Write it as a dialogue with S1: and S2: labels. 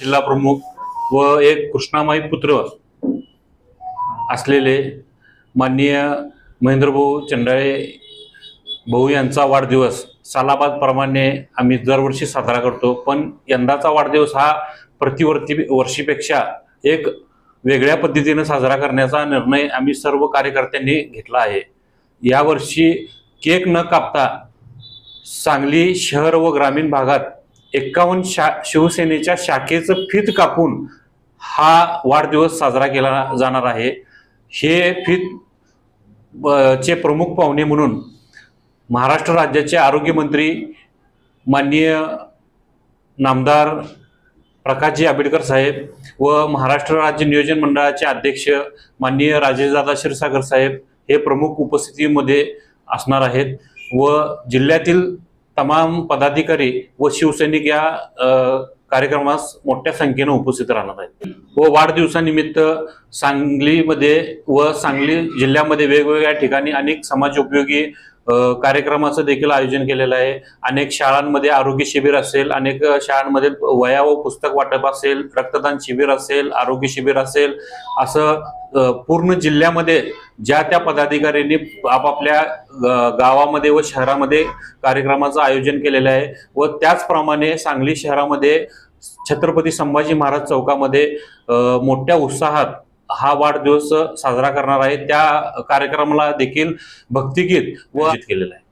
S1: जिल्हा प्रमुख व एक कृष्णामाई पुत्र असलेले माननीय महेंद्रभाऊ चंडाळे भाऊ यांचा वाढदिवस सालाबाद प्रमाणे आम्ही दरवर्षी साजरा करतो. पण यंदाचा वाढदिवस हा प्रतिवर्ती वर्षीपेक्षा एक वेगळ्या पद्धतीनं साजरा करण्याचा निर्णय आम्ही सर्व कार्यकर्त्यांनी घेतला आहे. यावर्षी केक न कापता सांगली शहर व ग्रामीण भागात एक्कावन्न शा शिवसेनेच्या शाखेचं फीत कापून हा वाढदिवस साजरा केला जाणार आहे. हे फीत ब- चे प्रमुख पाहुणे म्हणून महाराष्ट्र राज्याचे आरोग्यमंत्री माननीय नामदार प्रकाशजी आंबेडकर साहेब व महाराष्ट्र राज्य नियोजन मंडळाचे अध्यक्ष माननीय राजेशदादा क्षीरसागर साहेब हे प्रमुख उपस्थितीमध्ये असणार आहेत व जिल्ह्यातील तमाम पदाधिकारी व शिवसैनिक या कार्यक्रमास मोठ्या संख्येनं उपस्थित राहणार आहेत. व वाढदिवसानिमित्त सांगलीमध्ये व सांगली जिल्ह्यामध्ये वेगवेगळ्या ठिकाणी अनेक समाजोपयोगी कार्यक्रमाचं देखील आयोजन केलेलं आहे. अनेक शाळांमध्ये आरोग्य शिबिर असेल अनेक शाळांमध्ये वया व पुस्तक वाटप असेल रक्तदान शिबिर असेल आरोग्य शिबिर असेल असं पूर्ण जिल्ह्यामध्ये ज्या त्या पदाधिकाऱ्यांनी आपापल्या गावामध्ये व शहरामध्ये कार्यक्रमाचं आयोजन केलेलं आहे व त्याचप्रमाणे सांगली शहरामध्ये छत्रपती संभाजी महाराज चौकामध्ये मोठ्या उत्साहात हा वाढदिवस साजरा करणार आहे. त्या कार्यक्रमाला देखील भक्तिगीत व केलेलं आहे.